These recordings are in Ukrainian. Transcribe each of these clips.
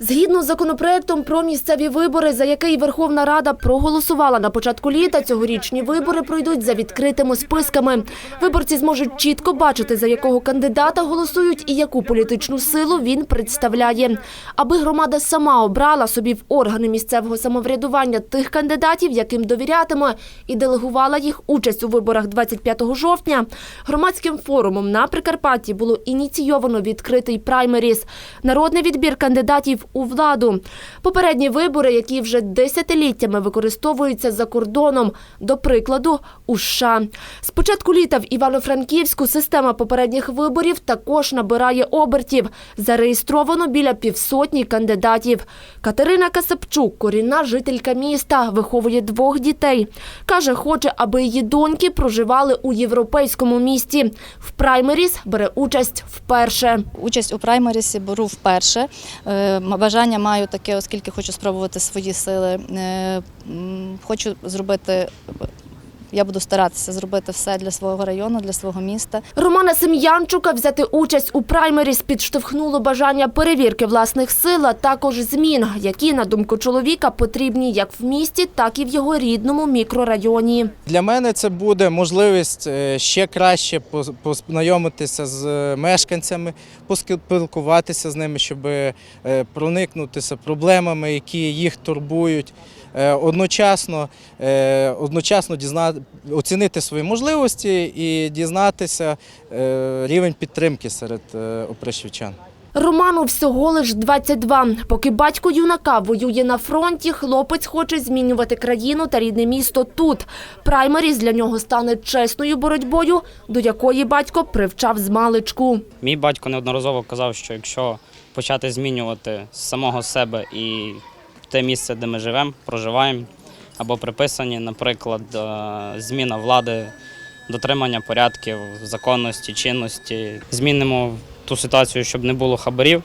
Згідно з законопроектом про місцеві вибори, за який Верховна Рада проголосувала на початку літа, цьогорічні вибори пройдуть за відкритими списками. Виборці зможуть чітко бачити, за якого кандидата голосують і яку політичну силу він представляє. Аби громада сама обрала собі в органи місцевого самоврядування тих кандидатів, яким довірятиме, і делегувала їх участь у виборах 25 жовтня, громадським форумом на Прикарпатті було ініційовано відкритий праймеріз – народний відбір кандидатів у владу. Попередні вибори, які вже десятиліттями використовуються за кордоном, до прикладу, у США. З початку літа в Івано-Франківську система попередніх виборів також набирає обертів. Зареєстровано біля півсотні кандидатів. Катерина Касапчук, корінна жителька міста, виховує двох дітей. Каже, хоче, аби її доньки проживали у європейському місті. В праймеріз бере участь вперше. Участь у праймерісі беру вперше. Бажання маю таке, оскільки хочу спробувати свої сили. Е, Хочу зробити, я буду старатися зробити все для свого району, для свого міста. Романа Сем'янчука взяти участь у праймеріс підштовхнуло бажання перевірки власних сил, а також змін, які, на думку чоловіка, потрібні як в місті, так і в його рідному мікрорайоні. Для мене це буде можливість е, ще краще познайомитися з е, мешканцями, поспілкуватися з ними, щоб е, проникнутися проблемами, які їх турбують. Одночасно, одночасно дізна... оцінити свої можливості і дізнатися е, рівень підтримки серед е, опришівчан. Роману всього лиш 22. Поки батько юнака воює на фронті, хлопець хоче змінювати країну та рідне місто тут. Праймеріс для нього стане чесною боротьбою, до якої батько привчав з маличку. Мій батько неодноразово казав, що якщо почати змінювати з самого себе і те місце, де ми живемо, проживаємо, або приписані, наприклад, е, зміна влади, дотримання порядків, законності, чинності, змінимо ту ситуацію, щоб не було хабарів,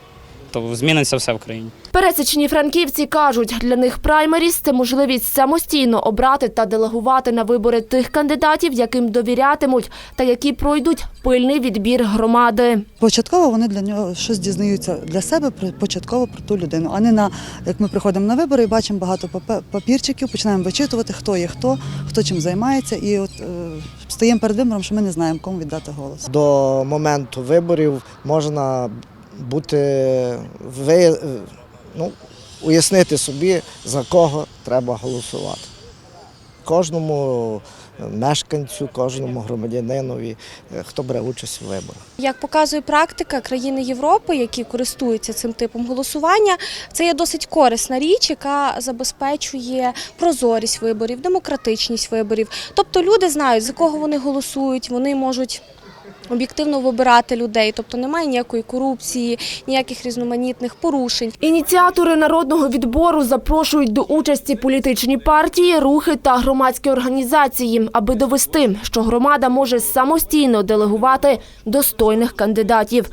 то зміниться все в країні. Пересічні франківці кажуть, для них праймеріс – це можливість самостійно обрати та делегувати на вибори тих кандидатів, яким довірятимуть, та які пройдуть пильний відбір громади. Початково вони для нього щось дізнаються для себе початково про ту людину, а не на як ми приходимо на вибори і бачимо багато папірчиків, починаємо вичитувати, хто є хто, хто чим займається, і от е, стаємо перед вибором, що ми не знаємо, кому віддати голос. До моменту виборів можна бути ви, ну, уяснити собі, за кого треба голосувати. Кожному мешканцю, кожному громадянинові, е, хто бере участь у виборах. Як показує практика, країни Європи, які користуються цим типом голосування, це є досить корисна річ, яка забезпечує прозорість виборів, демократичність виборів. Тобто люди знають, за кого вони голосують, вони можуть. Об'єктивно вибирати людей, тобто немає ніякої корупції, ніяких різноманітних порушень. Ініціатори народного відбору запрошують до участі політичні партії, рухи та громадські організації, аби довести, що громада може самостійно делегувати достойних кандидатів.